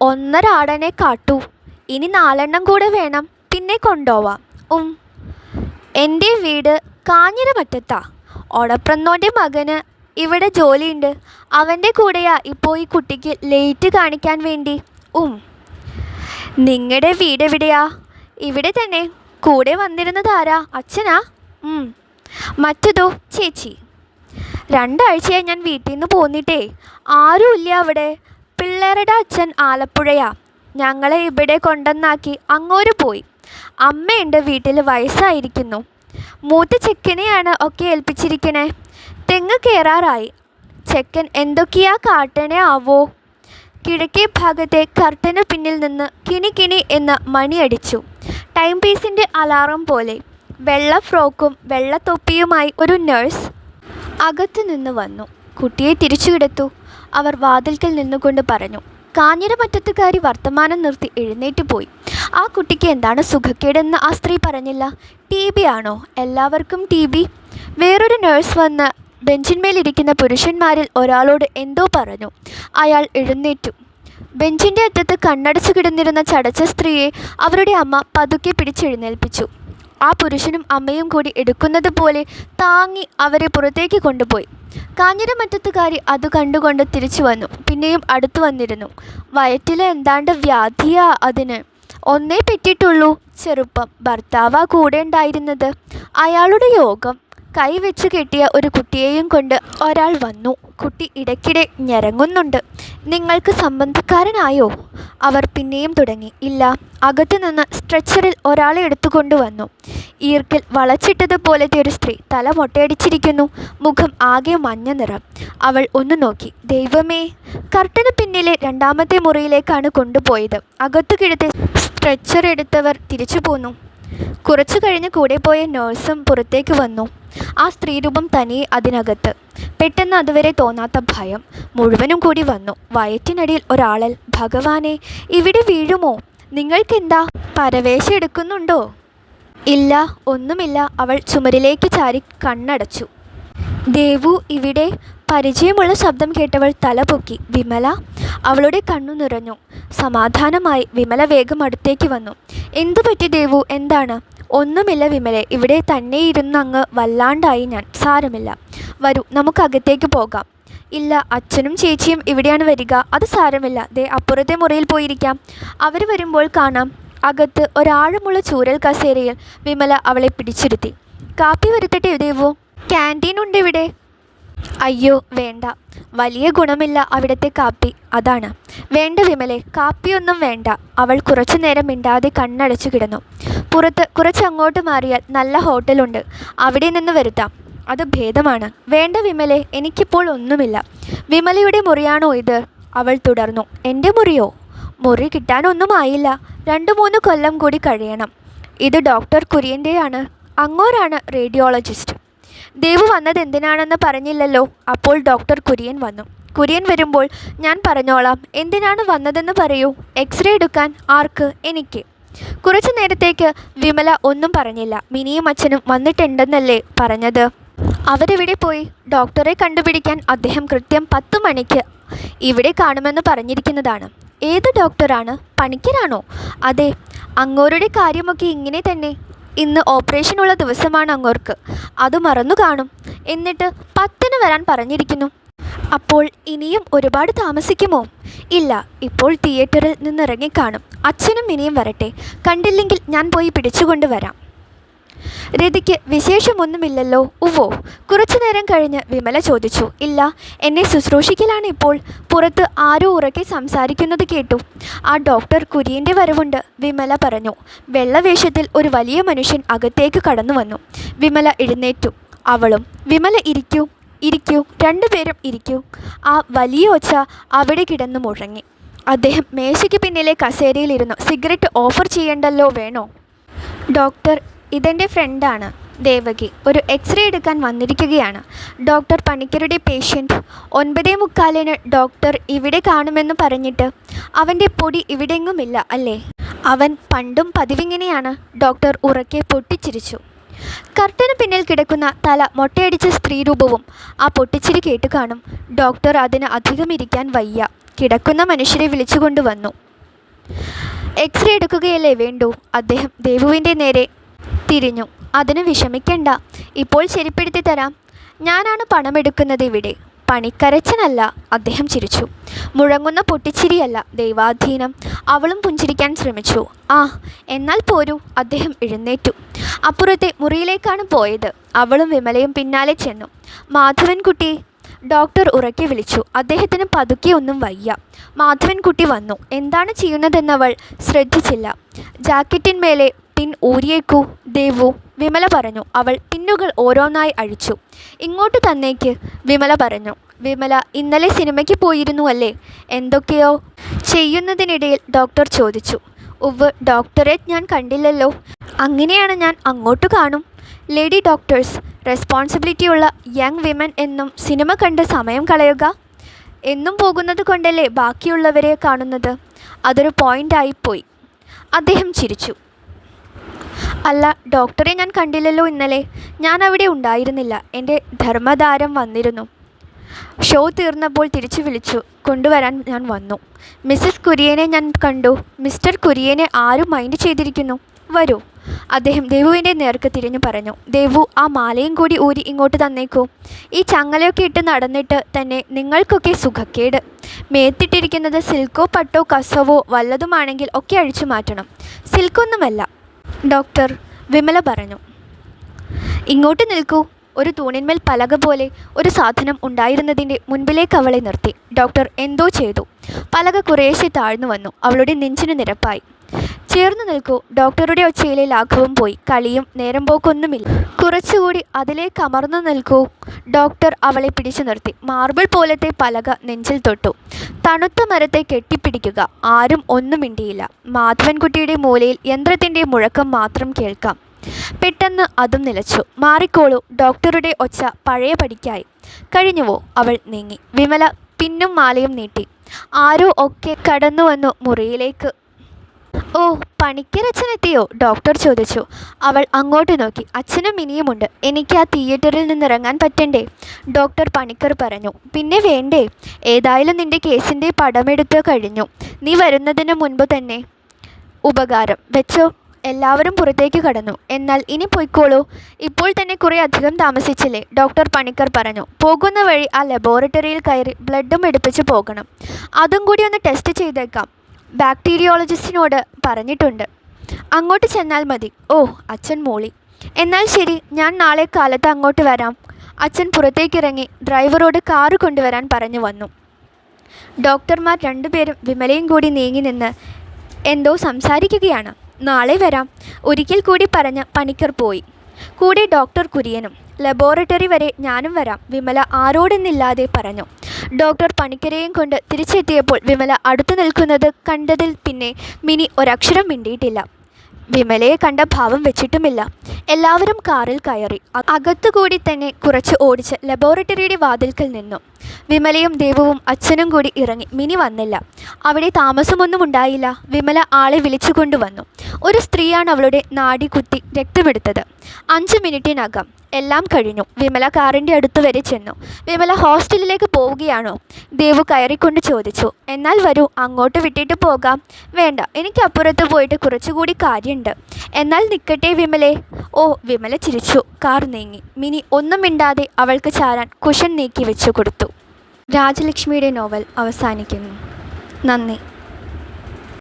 ഒന്നര കാട്ടു കാട്ടൂ. ഇനി നാലെണ്ണം കൂടെ വേണം. പിന്നെ കൊണ്ടുപോവാം. ഉം. എന്റെ വീട് കാഞ്ഞിരമറ്റത്താ ഒടപ്രന്നോന്റെ മകന് ഇവിടെ ജോലിയുണ്ട്. അവന്റെ കൂടെയാ ഇപ്പോൾ ഈ കുട്ടിക്ക് ലേറ്റ് കാണിക്കാൻ വേണ്ടി. ഉം. നിങ്ങളുടെ വീട് എവിടെയാ ഇവിടെ തന്നെ. കൂടെ വന്നിരുന്നത് ആരാ? അച്ഛനാ? മറ്റതോ ചേച്ചി. രണ്ടാഴ്ചയായി ഞാൻ വീട്ടിൽ നിന്ന് പോന്നിട്ടേ. ആരുമില്ല അവിടെ. പിള്ളേരുടെ അച്ഛൻ ആലപ്പുഴയാ. ഞങ്ങളെ ഇവിടെ കൊണ്ടുവന്നാക്കി അങ്ങോട്ട് പോയി. അമ്മയുണ്ട് വീട്ടിൽ വയസ്സായിരിക്കുന്നു. മൂത്ത ചെക്കനെയാണ് ഒക്കെ ഏൽപ്പിച്ചിരിക്കണേ. തെങ്ങ് കയറാറായി ചെക്കൻ എന്തൊക്കെയാ കാട്ടണേ ആവോ? കിഴക്കേ ഭാഗത്തെ കർട്ടന് പിന്നിൽ നിന്ന് കിണി കിണി എന്ന് മണിയടിച്ചു. ടൈം പീസിന്റെ അലാറം പോലെ വെള്ള ഫ്രോക്കും വെള്ള തൊപ്പിയുമായി ഒരു നഴ്സ് അകത്തു നിന്ന് വന്നു. കുട്ടിയെ തിരിച്ചു കിടത്തു അവർ വാതിൽക്കൽ നിന്നുകൊണ്ട് പറഞ്ഞു കാഞ്ഞിരമറ്റത്തുകാരി വർത്തമാനം നിർത്തി എഴുന്നേറ്റ് പോയി. ആ കുട്ടിക്ക് എന്താണ് സുഖക്കേടെന്ന് ആ സ്ത്രീ പറഞ്ഞില്ല. ടി ബി ആണോ? എല്ലാവർക്കും ടി ബി. വേറൊരു നഴ്സ് വന്ന് ബെഞ്ചിന്മേലിരിക്കുന്ന പുരുഷന്മാരിൽ ഒരാളോട് എന്തോ പറഞ്ഞു. അയാൾ എഴുന്നേറ്റു. ബെഞ്ചിന്റെ അറ്റത്ത് കണ്ണടച്ചു കിടന്നിരുന്ന ചടച്ച സ്ത്രീയെ അവരുടെ അമ്മ പതുക്കെ പിടിച്ചെഴുന്നേൽപ്പിച്ചു. ആ പുരുഷനും അമ്മയും കൂടി എടുക്കുന്നത് പോലെ താങ്ങി അവരെ പുറത്തേക്ക് കൊണ്ടുപോയി. കാഞ്ഞിരമറ്റത്തുകാരി അത് കണ്ടുകൊണ്ട് തിരിച്ചു വന്നു. പിന്നെയും അടുത്തു വന്നിരുന്നു. വയറ്റിലെ എന്താണ്ട് വ്യാധിയാ അതിന്? ഒന്നേ പറ്റിയിട്ടുള്ളൂ. ചെറുപ്പം ഭർത്താവാ കൂടെ ഉണ്ടായിരുന്നത്. അയാളുടെ യോഗം കൈവച്ച് കെട്ടിയ ഒരു കുട്ടിയെയും കൊണ്ട് ഒരാൾ വന്നു. കുട്ടി ഇടയ്ക്കിടെ ഞരങ്ങുന്നുണ്ട്. നിങ്ങൾക്ക് സംബന്ധക്കാരനായോ? അവർ പിന്നെയും തുടങ്ങി. ഇല്ല അകത്തു നിന്ന് സ്ട്രെച്ചറിൽ ഒരാളെ എടുത്തുകൊണ്ടുവന്നു ഈർക്കിൽ വളച്ചിട്ടതുപോലത്തെ ഒരു സ്ത്രീ തല മൊട്ടയടിച്ചിരിക്കുന്നു. മുഖം ആകെ മഞ്ഞ നിറം. അവൾ ഒന്ന് നോക്കി. ദൈവമേ കർട്ടന് പിന്നിലെ രണ്ടാമത്തെ മുറിയിലേക്കാണ് കൊണ്ടുപോയത്. അകത്തു കിടത്തി സ്ട്രെച്ചർ എടുത്തവർ തിരിച്ചു പോന്നു. കുറച്ചു കഴിഞ്ഞ് കൂടെ പോയ നേഴ്സും പുറത്തേക്ക് വന്നു. ആ സ്ത്രീരൂപം തനിയെ അതിനകത്ത്. പെട്ടെന്ന് അതുവരെ തോന്നാത്ത ഭയം മുഴുവനും കൂടി വന്നു. വയറ്റിനടിയിൽ ഒരാളൽ ഭഗവാനെ ഇവിടെ വീഴുമോ? നിങ്ങൾക്കെന്താ? പരവേശം എടുക്കുന്നുണ്ടോ? ഇല്ല ഒന്നുമില്ല. അവൾ ചുമരിലേക്ക് ചാരി കണ്ണടച്ചു. ദേവു ഇവിടെ പരിചയമുള്ള ശബ്ദം കേട്ടവൾ തല പൊക്കി. വിമല അവളുടെ കണ്ണു നിറഞ്ഞു. സമാധാനമായി വിമല വേഗം അടുത്തേക്ക് വന്നു. എന്തു പറ്റി ദേവു? എന്താണ്? ഒന്നുമില്ല വിമലെ. ഇവിടെ തന്നെ ഇരുന്ന് അങ്ങ് വല്ലാണ്ടായി ഞാൻ. സാരമില്ല. വരൂ നമുക്ക് അകത്തേക്ക് പോകാം. ഇല്ല അച്ഛനും ചേച്ചിയും ഇവിടെയാണ് വരിക. അത് സാരമില്ല. ദേ അപ്പുറത്തെ മുറിയിൽ പോയിരിക്കാം. അവർ വരുമ്പോൾ കാണാം. അകത്ത് ഒരാഴമുള്ള ചൂരൽ കസേരയിൽ വിമല അവളെ പിടിച്ചിരുത്തി. കാപ്പി വരുത്തട്ടെ ദേവു? ക്യാന്റീൻ ഉണ്ട് ഇവിടെ അയ്യോ വേണ്ട. വലിയ ഗുണമില്ല അവിടുത്തെ കാപ്പി. അതാണ്. വേണ്ട വിമലെ കാപ്പിയൊന്നും വേണ്ട. അവൾ കുറച്ചു നേരം മിണ്ടാതെ കണ്ണടച്ചു കിടന്നു. പുറത്ത് കുറച്ചങ്ങോട്ട് മാറിയാൽ നല്ല ഹോട്ടലുണ്ട് അവിടെ നിന്ന് വരുത്താം. അത് ഭേദമാണ്. വേണ്ട വിമലെ എനിക്കിപ്പോൾ ഒന്നുമില്ല. വിമലയുടെ മുറിയാണോ ഇത്? അവൾ തുടർന്നു. എന്റെ മുറിയോ? മുറി കിട്ടാനൊന്നും ആയില്ല. രണ്ട് മൂന്ന് കൊല്ലം കൂടി കഴിയണം. ഇത് ഡോക്ടർ കുര്യന്റെയാണ് അങ്ങോരാണ് റേഡിയോളജിസ്റ്റ്. ദേവ് വന്നത് എന്തിനാണെന്ന് പറഞ്ഞില്ലല്ലോ. അപ്പോൾ ഡോക്ടർ കുര്യൻ വന്നു. കുര്യൻ വരുമ്പോൾ ഞാൻ പറഞ്ഞോളാം. എന്തിനാണ് വന്നതെന്ന് പറയൂ. എക്സ്റേ എടുക്കാൻ ആർക്ക്? എനിക്ക്. കുറച്ചു നേരത്തേക്ക് വിമല ഒന്നും പറഞ്ഞില്ല. മിനിയും അച്ഛനും വന്നിട്ടുണ്ടെന്നല്ലേ പറഞ്ഞത്. അവരെവിടെ പോയി? ഡോക്ടറെ കണ്ടുപിടിക്കാൻ അദ്ദേഹം കൃത്യം പത്ത് മണിക്ക് ഇവിടെ കാണുമെന്ന് പറഞ്ഞിരിക്കുന്നതാണ്. ഏത് ഡോക്ടറാണ് പണിക്കരാണോ? അതെ അങ്ങോരുടെ കാര്യമൊക്കെ ഇങ്ങനെ തന്നെ. ഇന്ന് ഓപ്പറേഷനുള്ള ദിവസമാണ് അങ്ങോർക്ക്. അത് മറന്നു കാണും. എന്നിട്ട് പത്തിന് വരാൻ പറഞ്ഞിരിക്കുന്നു. അപ്പോൾ ഇനിയും ഒരുപാട് താമസിക്കുമോ? ഇല്ല ഇപ്പോൾ തിയേറ്ററിൽ നിന്നിറങ്ങിക്കാണും. അച്ഛനും ഇനിയും വരട്ടെ. കണ്ടില്ലെങ്കിൽ ഞാൻ പോയി പിടിച്ചുകൊണ്ട് വരാം. രതിക്ക് വിശേഷമൊന്നുമില്ലല്ലോ. ഉവ്വോ. കുറച്ചു നേരം കഴിഞ്ഞ് വിമല ചോദിച്ചു ഇല്ല എന്നെ ശുശ്രൂഷിക്കലാണ് ഇപ്പോൾ. പുറത്ത് ആരോ ഉറക്കെ സംസാരിക്കുന്നത് കേട്ടു. ആ ഡോക്ടർ കുര്യന്റെ വരവുണ്ട് വിമല പറഞ്ഞു. വെള്ളവേഷത്തിൽ ഒരു വലിയ മനുഷ്യൻ അകത്തേക്ക് കടന്നു വന്നു. വിമല എഴുന്നേറ്റു. അവളും? വിമല ഇരിക്കൂ ഇരിക്കൂ രണ്ടുപേരും ഇരിക്കൂ. ആ വലിയ ഒച്ച അവിടെ കിടന്നു മുഴങ്ങി. അദ്ദേഹം മേശയ്ക്ക് പിന്നിലെ കസേരയിലിരുന്നു. സിഗരറ്റ് ഓഫർ ചെയ്യണ്ടല്ലോ വേണോ? ഡോക്ടർ ഇതെന്റെ ഫ്രണ്ടാണ് ദേവകി. ഒരു എക്സ്റേ എടുക്കാൻ വന്നിരിക്കുകയാണ്. ഡോക്ടർ പണിക്കരുടെ പേഷ്യന്റ്. ഒൻപതേ മുക്കാലിന് ഡോക്ടർ ഇവിടെ കാണുമെന്ന് പറഞ്ഞിട്ട് അവന്റെ പൊടി ഇവിടെങ്ങുമില്ല അല്ലേ? അവൻ പണ്ടും പതിവിങ്ങനെയാണ് ഡോക്ടർ ഉറക്കെ പൊട്ടിച്ചിരിച്ചു. കർട്ടന് പിന്നിൽ കിടക്കുന്ന തല മൊട്ടയടിച്ച സ്ത്രീരൂപവും ആ പൊട്ടിച്ചിരി കേട്ട് കാണും ഡോക്ടർ അതിന് അധികം ഇരിക്കാൻ വയ്യ. കിടക്കുന്ന മനുഷ്യരെ വിളിച്ചുകൊണ്ടുവന്നു എക്സ്റേ എടുക്കുകയല്ലേ വേണ്ടൂ? അദ്ദേഹം ദേവുവിന്റെ നേരെ തിരിഞ്ഞു. അതിന് വിഷമിക്കണ്ട. ഇപ്പോൾ ശരിപ്പെടുത്തി തരാം. ഞാനാണ് പണമെടുക്കുന്നത് ഇവിടെ. പണിക്കരച്ചനല്ല. അദ്ദേഹം ചിരിച്ചു. മുഴങ്ങുന്ന പൊട്ടിച്ചിരിയല്ല. ദൈവാധീനം. അവളും പുഞ്ചിരിക്കാൻ ശ്രമിച്ചു. ആ എന്നാൽ പോരൂ. അദ്ദേഹം എഴുന്നേറ്റു. അപ്പുറത്തെ മുറിയിലേക്കാണ് പോയത്. അവളും വിമലയും പിന്നാലെ ചെന്നു. മാധവൻകുട്ടി ഡോക്ടർ ഉറക്കെ വിളിച്ചു. അദ്ദേഹത്തിന് പതുക്കെ ഒന്നും വയ്യ. മാധവൻകുട്ടി വന്നു. എന്താണ് ചെയ്യുന്നതെന്നവൾ ശ്രദ്ധിച്ചില്ല. ജാക്കറ്റിന്മേലെ പിൻ ഊരിയേക്കൂ. ദേവു വിമല പറഞ്ഞു. അവൾ പിന്നുകൾ ഓരോന്നായി അഴിച്ചു. ഇങ്ങോട്ട് തന്നേക്ക് വിമല പറഞ്ഞു. വിമല ഇന്നലെ സിനിമയ്ക്ക് പോയിരുന്നു അല്ലേ? എന്തൊക്കെയോ ചെയ്യുന്നതിനിടയിൽ ഡോക്ടർ ചോദിച്ചു. ഉവ് ഡോക്ടറെ ഞാൻ കണ്ടില്ലല്ലോ. അങ്ങനെയാണ് ഞാൻ അങ്ങോട്ട് കാണും. ലേഡി ഡോക്ടേഴ്സ് റെസ്പോൺസിബിലിറ്റിയുള്ള യങ് വിമൻ എന്നും സിനിമ കണ്ട് സമയം കളയുക. എന്നും പോകുന്നത് കൊണ്ടല്ലേ ബാക്കിയുള്ളവരെ കാണുന്നത്? അതൊരു പോയിന്റായിപ്പോയി അദ്ദേഹം ചിരിച്ചു. അല്ല ഡോക്ടറെ ഞാൻ കണ്ടില്ലല്ലോ ഇന്നലെ. ഞാൻ അവിടെ ഉണ്ടായിരുന്നില്ല. എന്റെ ധർമ്മധാരം വന്നിരുന്നു. ഷോ തീർന്നപ്പോൾ തിരിച്ചു വിളിച്ചു. കൊണ്ടുവരാൻ ഞാൻ വന്നു. മിസ്സസ് കുര്യനെ ഞാൻ കണ്ടു. മിസ്റ്റർ കുര്യനെ ആരും മൈൻഡ് ചെയ്തിരിക്കുന്നു. വരൂ. അദ്ദേഹം ദേവുവിന്റെ നേർക്ക് തിരിഞ്ഞു പറഞ്ഞു. ദേവു ആ മാലയും കൂടി ഊരി ഇങ്ങോട്ട് തന്നേക്കൂ. ഈ ചങ്ങലയൊക്കെ ഇട്ട് നടന്നിട്ട് തന്നെ നിങ്ങൾക്കൊക്കെ സുഖക്കേട്. മേത്തിട്ടിരിക്കുന്നത് സിൽക്കോ പട്ടോ കസവോ വല്ലതുമാണെങ്കിൽ ഒക്കെ അഴിച്ചു മാറ്റണം. സിൽക്കൊന്നുമല്ല. ഡോക്ടർ വിമല പറഞ്ഞു. ഇങ്ങോട്ട് നിൽക്കൂ. ഒരു തൂണിന്മേൽ പലക പോലെ ഒരു സാധനം ഉണ്ടായിരുന്നതിന്റെ മുൻപിലേക്ക് അവളെ നിർത്തി. ഡോക്ടർ എന്തോ ചെയ്തു. പലക കുറേശ്ശെ താഴ്ന്നു വന്നു. അവളുടെ നെഞ്ചിന് നിരപ്പായി. ചേർന്നു നിൽക്കൂ. ഡോക്ടറുടെ ഒച്ചയിലെ ലാഘവം പോയി. കളിയും നേരം പോക്കൊന്നുമില്ല. കുറച്ചുകൂടി അതിലേക്ക് അമർന്നു നിൽക്കൂ. ഡോക്ടർ അവളെ പിടിച്ചു നിർത്തി. മാർബിൾ പോലത്തെ പലക നെഞ്ചിൽ തൊട്ടു. തണുത്ത മരത്തെ കെട്ടിപ്പിടിക്കുക. ആരും ഒന്നും മിണ്ടിയില്ല. മാധവൻകുട്ടിയുടെ മൂലയിൽ യന്ത്രത്തിന്റെ മുഴക്കം മാത്രം കേൾക്കാം. പെട്ടെന്ന് അതും നിലച്ചു. മാറിക്കോളൂ. ഡോക്ടറുടെ ഒച്ച പഴയ പടിക്കായി കഴിഞ്ഞുവോ? അവൾ നീങ്ങി. വിമല പിന്നും മാലയും നീട്ടി. ആരോ ഒക്കെ കടന്നു വന്നു മുറിയിലേക്ക് ഓ പണിക്കരച്ഛനെത്തിയോ ഡോക്ടർ ചോദിച്ചു. അവൾ അങ്ങോട്ട് നോക്കി. അച്ഛനും മിനിയുമുണ്ട് എനിക്ക് ആ തിയേറ്ററിൽ നിന്നിറങ്ങാൻ പറ്റണ്ടേ? ഡോക്ടർ പണിക്കർ പറഞ്ഞു. പിന്നെ വേണ്ടേ? ഏതായാലും നിന്റെ കേസിന്റെ പടമെടുത്ത് കഴിഞ്ഞു. നീ വരുന്നതിന് മുൻപ് തന്നെ ഉപകാരം. വെച്ചോ. എല്ലാവരും പുറത്തേക്ക് കടന്നു. എന്നാൽ ഇനി പൊയ്ക്കോളൂ. ഇപ്പോൾ തന്നെ കുറേ അധികം താമസിച്ചില്ലേ? ഡോക്ടർ പണിക്കർ പറഞ്ഞു. പോകുന്ന വഴി ആ ലബോറട്ടറിയിൽ കയറി ബ്ലഡും എടുപ്പിച്ച് പോകണം. അതും കൂടി ഒന്ന് ടെസ്റ്റ് ചെയ്തേക്കാം. ബാക്ടീരിയോളജിസ്റ്റിനോട് പറഞ്ഞിട്ടുണ്ട്. അങ്ങോട്ട് ചെന്നാൽ മതി. ഓ അച്ഛൻ മോളി. എന്നാൽ ശരി ഞാൻ നാളെ കാലത്ത് അങ്ങോട്ട് വരാം. അച്ഛൻ പുറത്തേക്കിറങ്ങി ഡ്രൈവറോട് കാറ് കൊണ്ടുവരാൻ പറഞ്ഞു വന്നു. ഡോക്ടർമാർ രണ്ടുപേരും വിമലയും കൂടി നീങ്ങി നിന്ന് എന്തോ സംസാരിക്കുകയാണ്. നാളെ വരാം. ഒരിക്കൽ കൂടി പറഞ്ഞ് പണിക്കർ പോയി. കൂടെ ഡോക്ടർ കുര്യനും. ലബോറട്ടറി വരെ ഞാനും വരാം വിമല ആരോടെന്നില്ലാതെ പറഞ്ഞു. ഡോക്ടർ പണിക്കരെയും കൊണ്ട് തിരിച്ചെത്തിയപ്പോൾ വിമല അടുത്തു നിൽക്കുന്നത് കണ്ടതിൽ പിന്നെ മിനി ഒരക്ഷരം മിണ്ടിയിട്ടില്ല. വിമലയെ കണ്ട ഭാവം വെച്ചിട്ടുമില്ല. എല്ലാവരും കാറിൽ കയറി. അകത്തുകൂടി തന്നെ കുറച്ച് ഓടിച്ച് ലബോറട്ടറിയുടെ വാതിൽക്കൽ നിന്നു. വിമലയും ദേവവും അച്ഛനും കൂടി ഇറങ്ങി. മിനി വന്നില്ല. അവിടെ താമസമൊന്നും ഉണ്ടായില്ല. വിമല ആളെ വിളിച്ചു കൊണ്ടുവന്നു. ഒരു സ്ത്രീയാണ് അവളുടെ നാടി കുത്തി രക്തമെടുത്തത്. അഞ്ച് മിനിറ്റിനകം. എല്ലാം കഴിഞ്ഞു. വിമല കാറിന്റെ അടുത്ത് വരെ ചെന്നു. വിമല ഹോസ്റ്റലിലേക്ക് പോവുകയാണോ? ദേവു കയറിക്കൊണ്ട് ചോദിച്ചു. എന്നാൽ വരൂ അങ്ങോട്ട് വിട്ടിട്ട് പോകാം. വേണ്ട എനിക്ക് അപ്പുറത്ത് പോയിട്ട് കുറച്ചുകൂടി കാര്യമുണ്ട്. എന്നാൽ നിൽക്കട്ടെ വിമലെ. ഓ വിമല ചിരിച്ചു. കാർ നീങ്ങി. മിനി ഒന്നും മിണ്ടാതെ അവൾക്ക് ചാരാൻ കുഷൻ നീക്കി വെച്ചു കൊടുത്തു. രാജലക്ഷ്മിയുടെ നോവൽ അവസാനിക്കുന്നു. നന്ദി.